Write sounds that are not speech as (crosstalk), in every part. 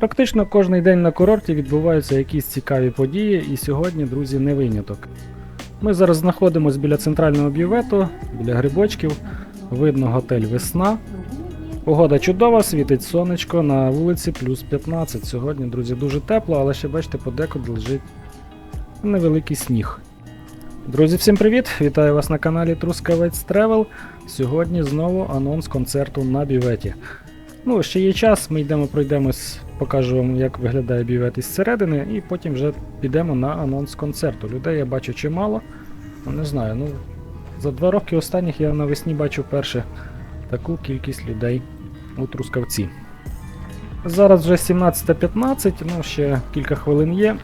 Практично кожен день на курорті відбуваються якісь цікаві події, і сьогодні, друзі, не виняток. Ми зараз знаходимося біля центрального бювету, біля грибочків. Видно готель Весна. Погода чудова, світить сонечко на вулиці плюс 15. Сьогодні, друзі, дуже тепло, але ще бачите, подекуди лежить невеликий сніг. Друзі, всім привіт! Вітаю вас на каналі Трускавець Тревел. Сьогодні знову анонс концерту на бюветі. Ну, ще є час, ми йдемо, пройдемось, покажу вам, як виглядає бювет із середини, і потім вже підемо на анонс концерту. Людей я бачу чимало. Ну, не знаю, ну за два роки останніх я навесні бачу вперше таку кількість людей у Трускавці. Зараз вже 17.15, ну ще кілька хвилин є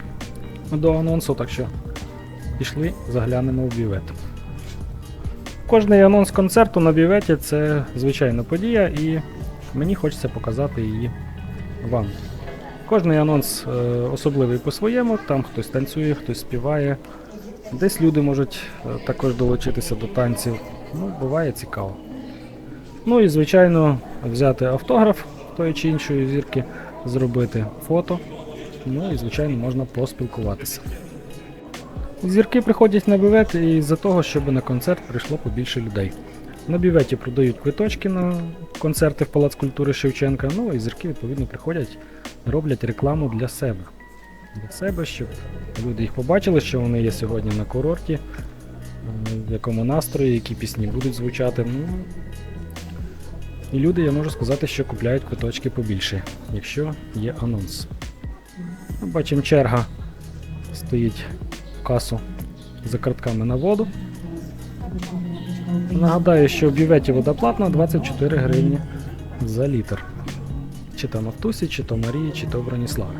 до анонсу, так що пішли, заглянемо в бювет. Кожний анонс концерту на бюветі це звичайна подія, і мені хочеться показати її вам. Кожний анонс е, особливий по-своєму, там хтось танцює, хтось співає. Десь люди можуть е, також долучитися до танців. Ну, буває цікаво. Ну і, звичайно, взяти автограф тої чи іншої зірки, зробити фото. Ну і, звичайно, можна поспілкуватися. Зірки приходять на бювет із-за того, щоб на концерт прийшло побільше людей. На бюветі продають квиточки на концерти в Палац культури Шевченка. Ну і зірки відповідно приходять, роблять рекламу для себе. Для себе, щоб люди їх побачили, що вони є сьогодні на курорті, е, в якому настрої, які пісні будуть звучати. Ну, і люди, я можу сказати, що купляють квиточки побільше, якщо є анонс. Бачимо, черга стоїть в касу за картками на воду. Нагадаю, що в бюветі вода платна 24 гривні за літр. Чи то Нафтусі, чи то Марії, чи то Броніславі.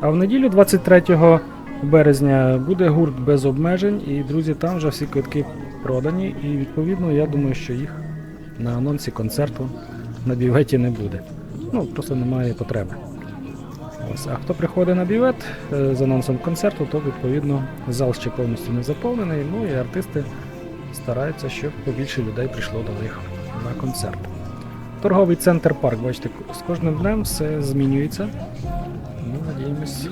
А в неділю 23 березня буде гурт без обмежень, і друзі, там вже всі квитки продані, і відповідно я думаю, що їх на анонсі концерту на бюветі не буде. Ну, просто немає потреби. Ось. А хто приходить на бювет е, з анонсом концерту, то відповідно зал ще повністю не заповнений. Ну і артисти стараються, щоб побільше людей прийшло до них на концерт. Торговий центр парк, бачите, з кожним днем все змінюється. Ми надіємось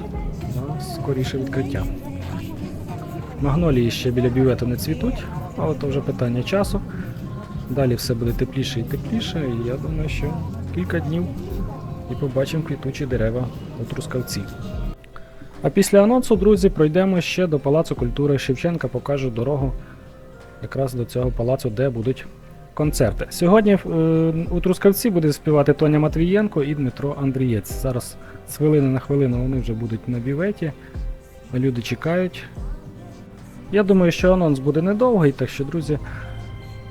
на скоріше відкриття. Магнолії ще біля бювету не цвітуть, але то вже питання часу. Далі все буде тепліше і тепліше, і я думаю, що кілька днів і побачимо квітучі дерева у Трускавці. А після анонсу, друзі, пройдемо ще до Палацу культури Шевченка, покажу дорогу якраз до цього палацу, де будуть концерти. Сьогодні е, у Трускавці буде співати Тоня Матвієнко і Дмитро Андрієць. Зараз з хвилини на хвилину вони вже будуть на бюветі. Люди чекають. Я думаю, що анонс буде недовгий, так що, друзі,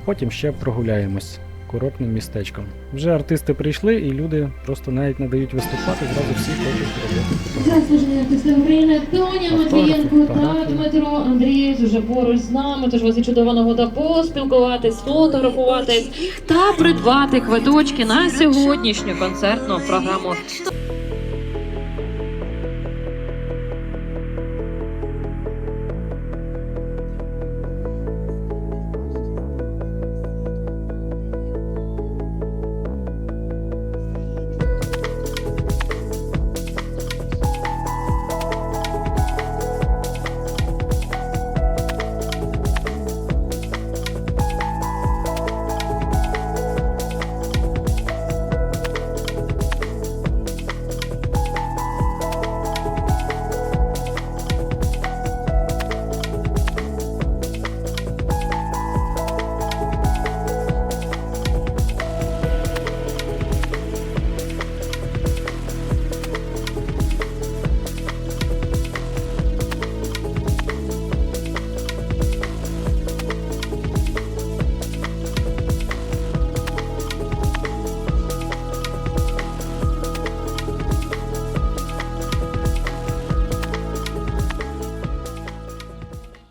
потім ще прогуляємось курортним містечком. Вже артисти прийшли, і люди просто навіть не дають виступати, зразу всі хочуть робити. Заслужені артисти України Тоня Матвієнко та. Дмитро Андрієць уже поруч з нами. Тож у вас є чудова нагода поспілкуватись, фотографуватись та придбати квиточки на сьогоднішню концертну програму.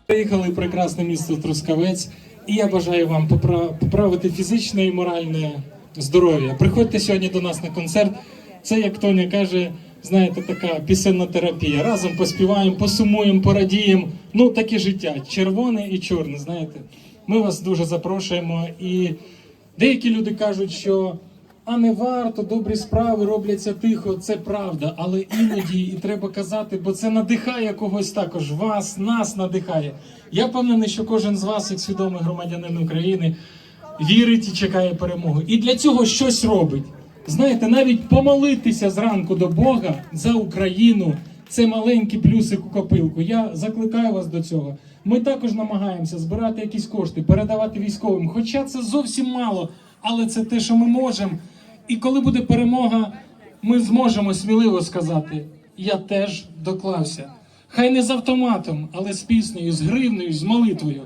Приїхали в прекрасне місто Трускавець, і я бажаю вам попра- поправити фізичне і моральне здоров'я. Приходьте сьогодні до нас на концерт. Це, як Тоня каже, знаєте, така пісенна терапія. Разом поспіваємо, посумуємо, порадіємо. Ну, таке життя. Червоне і чорне, знаєте. Ми вас дуже запрошуємо. І деякі люди кажуть, що А не варто, добрі справи робляться тихо, це правда, але іноді і треба казати, бо це надихає когось також. Вас, нас надихає. Я впевнений, що кожен з вас, як свідомий громадянин України, вірить і чекає перемоги. І для цього щось робить. Знаєте, навіть помолитися зранку до Бога за Україну це маленький плюсик у копилку. Я закликаю вас до цього. Ми також намагаємося збирати якісь кошти, передавати військовим. Хоча це зовсім мало, але це те, що ми можемо. І коли буде перемога, ми зможемо сміливо сказати: я теж доклався. Хай не з автоматом, але з піснею, з гривнею, з молитвою.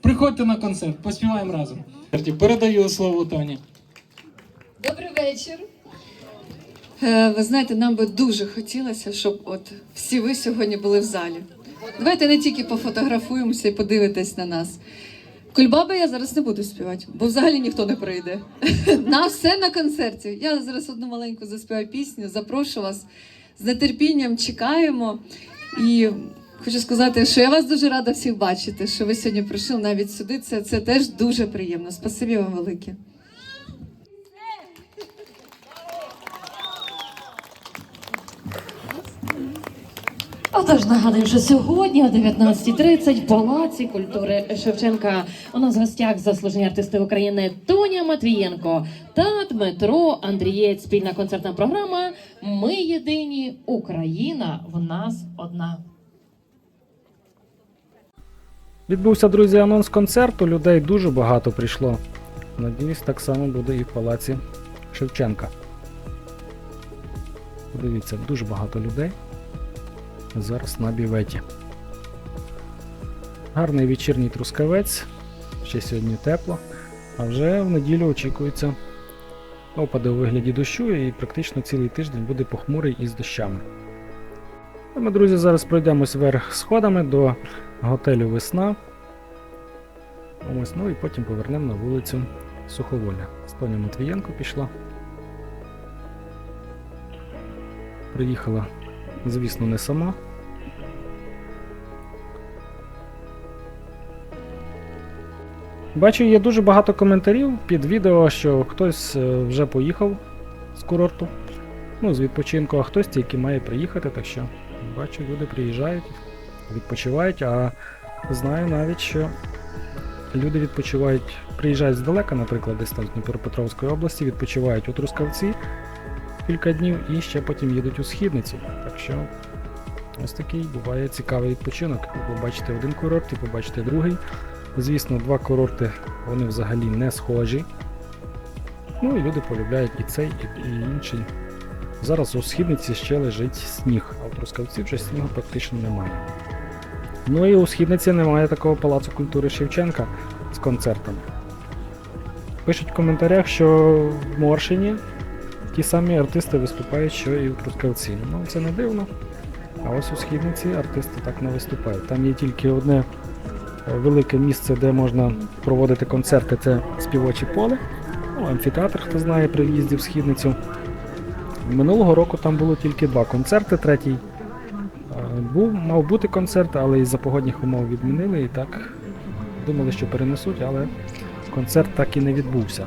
Приходьте на концерт, поспіваємо разом. Передаю слово Тоні. Добрий вечір. Е, Ви знаєте, нам би дуже хотілося, щоб от всі ви сьогодні були в залі. Давайте не тільки пофотографуємося і подивитесь на нас. Кульбаби я зараз не буду співати, бо взагалі ніхто не прийде. (laughs) На все на концерті. Я зараз одну маленьку заспіваю пісню, запрошу вас з нетерпінням чекаємо. І хочу сказати, що я вас дуже рада всіх бачити, що ви сьогодні прийшли навіть сюди. Це, це теж дуже приємно. Спасибі вам велике. Отож, нагадую, що сьогодні о 19.30 в Палаці культури Шевченка у нас в гостях заслужені артисти України Тоня Матвієнко та Дмитро Андрієць. Спільна концертна програма Ми єдині Україна в нас одна. Відбувся, друзі, анонс концерту. Людей дуже багато прийшло. Надіюсь, так само буде і в палаці Шевченка. Подивіться, дуже багато людей. Зараз на біветі. Гарний вечірній трускавець. Ще сьогодні тепло. А вже в неділю очікується опади у вигляді дощу і практично цілий тиждень буде похмурий із дощами. Ми, друзі, зараз пройдемось вверх сходами до готелю Весна. Ось, ну і потім повернемо на вулицю Суховоля. Стоня Матвієнко пішла. Приїхала, звісно, не сама. Бачу, є дуже багато коментарів під відео, що хтось е, вже поїхав з курорту, ну, з відпочинку, а хтось тільки має приїхати, так що бачу, люди приїжджають, відпочивають, а знаю навіть, що люди відпочивають, приїжджають здалека, наприклад, десь там з Дніпропетровської області, відпочивають у Трускавці кілька днів і ще потім їдуть у східницю. Так що ось такий буває цікавий відпочинок. Ви побачите один курорт і побачите другий. Звісно, два курорти вони взагалі не схожі. Ну і люди полюбляють і цей, і, інший. Зараз у східниці ще лежить сніг, а в Трускавці вже снігу практично немає. Ну і у східниці немає такого палацу культури Шевченка з концертами. Пишуть в коментарях, що в Моршині ті самі артисти виступають, що і у Трускавці. Ну це не дивно. А ось у східниці артисти так не виступають. Там є тільки одне велике місце, де можна проводити концерти, це співоче поле. Ну, амфітеатр, хто знає, при в'їзді в східницю. Минулого року там було тільки два концерти. Третій е, був, мав бути концерт, але із-за погодних умов відмінили і так думали, що перенесуть, але концерт так і не відбувся.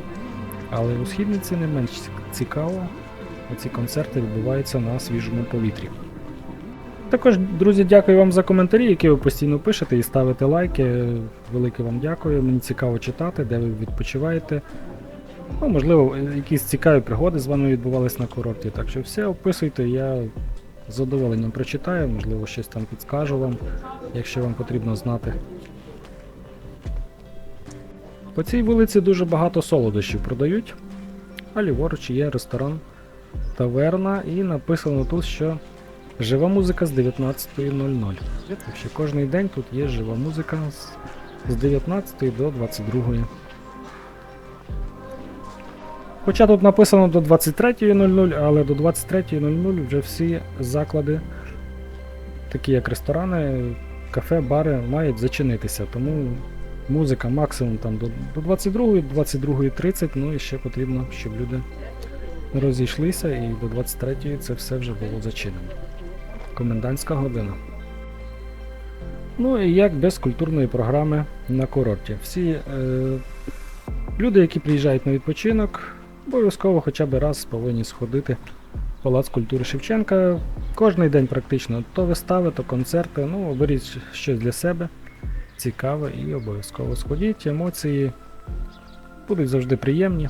Але у східниці не менш цікаво, ці концерти відбуваються на свіжому повітрі. Також, друзі, дякую вам за коментарі, які ви постійно пишете і ставите лайки. Велике вам дякую. Мені цікаво читати, де ви відпочиваєте. Ну, можливо, якісь цікаві пригоди з вами відбувались на курорті. Так що все описуйте, я з задоволенням прочитаю, можливо, щось там підскажу вам, якщо вам потрібно знати. По цій вулиці дуже багато солодощів продають, а ліворуч є ресторан Таверна, і написано тут, що жива музика з 19.00. Так що кожен день тут є жива музика з, з 19 до 22. Хоча тут написано до 23.00, але до 23.00 вже всі заклади, такі як ресторани, кафе, бари, мають зачинитися. Тому музика максимум там до 22, 22.30, ну і ще потрібно, щоб люди розійшлися, і до 23 це все вже було зачинено. Комендантська година. Ну і як без культурної програми на курорті. Всі е, люди, які приїжджають на відпочинок, Обов'язково хоча б раз повинні сходити в Палац культури Шевченка. Кожний день практично то вистави, то концерти. Ну, оберіть щось для себе цікаве і обов'язково сходіть. Емоції будуть завжди приємні.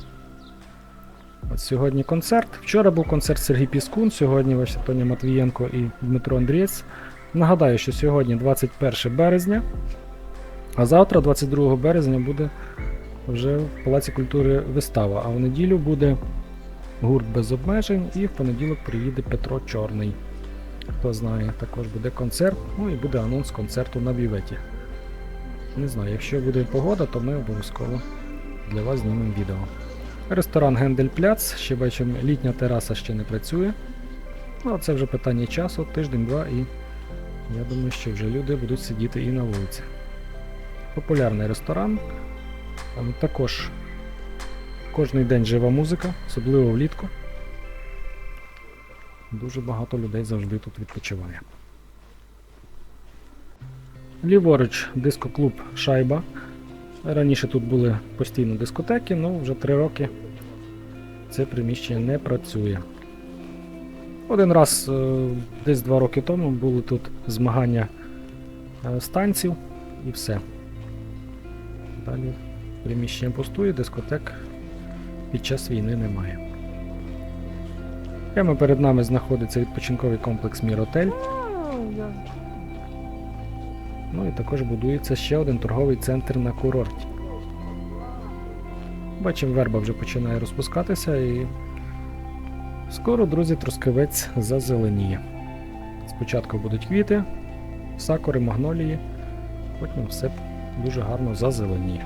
От сьогодні концерт. Вчора був концерт Сергій Піскун, сьогодні бачите, Тоня Матвієнко і Дмитро Андрієць. Нагадаю, що сьогодні 21 березня, а завтра, 22 березня, буде вже в Палаці культури вистава. А в неділю буде гурт без обмежень і в понеділок приїде Петро Чорний. Хто знає, також буде концерт, ну і буде анонс концерту на бюветі. Не знаю, якщо буде погода, то ми обов'язково для вас знімемо відео. Ресторан Гендель Пляц, ще бачимо, літня тераса ще не працює. Ну, це вже питання часу, тиждень-два, і я думаю, що вже люди будуть сидіти і на вулиці. Популярний ресторан. Там також кожний день жива музика, особливо влітку. Дуже багато людей завжди тут відпочиває. Ліворуч дискоклуб Шайба. Раніше тут були постійно дискотеки, але вже три роки це приміщення не працює. Один раз, е, десь два роки тому, були тут змагання е, станців і все. Далі приміщення пустує, дискотек під час війни немає. Прямо перед нами знаходиться відпочинковий комплекс Міротель. Ну і також будується ще один торговий центр на курорті. Бачимо, верба вже починає розпускатися і скоро, друзі, трускавець зазеленіє. Спочатку будуть квіти, сакури, магнолії, потім все дуже гарно зазеленіє.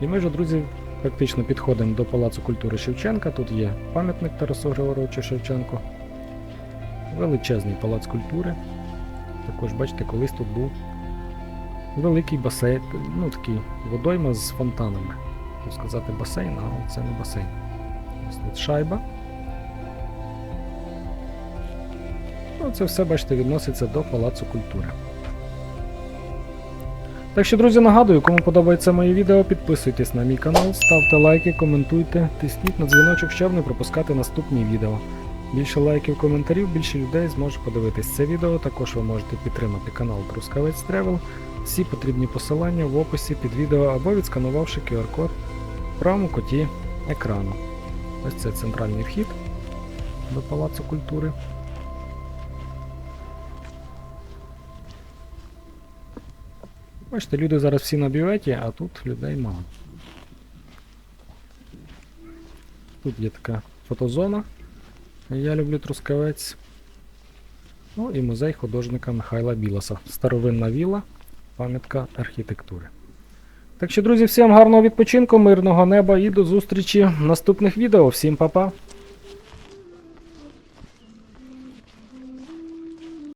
І ми вже, друзі, практично підходимо до Палацу культури Шевченка. Тут є пам'ятник Тарасу Григоровичу Шевченку, величезний палац культури. Також, бачите, колись тут був великий басейн, ну такий водойма з фонтанами. Хотів сказати басейн, але це не басейн. Ось тут шайба. Ну, це все, бачите, відноситься до Палацу культури. Так що, друзі, нагадую, кому подобається моє відео, підписуйтесь на мій канал, ставте лайки, коментуйте, тисніть на дзвіночок, щоб не пропускати наступні відео. Більше лайків, коментарів, більше людей зможе подивитись це відео. Також ви можете підтримати канал Трускавець Тревел. Всі потрібні посилання в описі під відео або відсканувавши QR-код в правому куті екрану. Ось це центральний вхід до Палацу культури. Бачите, люди зараз всі на бюветі, а тут людей мало. Тут є така фотозона. Я люблю Трускавець. Ну і музей художника Михайла Білоса. Старовинна віла, пам'ятка архітектури. Так що, друзі, всім гарного відпочинку, мирного неба і до зустрічі в наступних відео. Всім па-па!